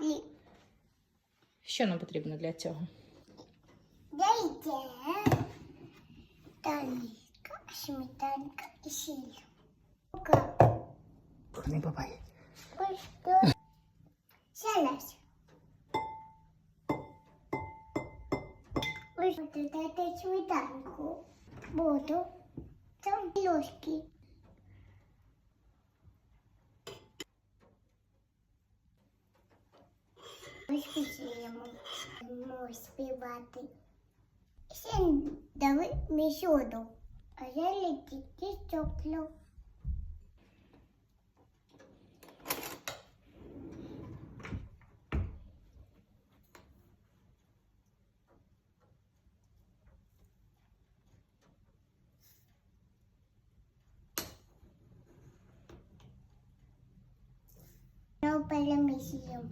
вафлі. Що нам потрібно для цього? Дайте тарілка, сметанка і сіль. Бурний бабай. Зараз. Ось додати сметанку. Буду. Там ложки. Ось пісємо. Співати. Ще дали місоду. А я летіти цоклю. Я перемісію.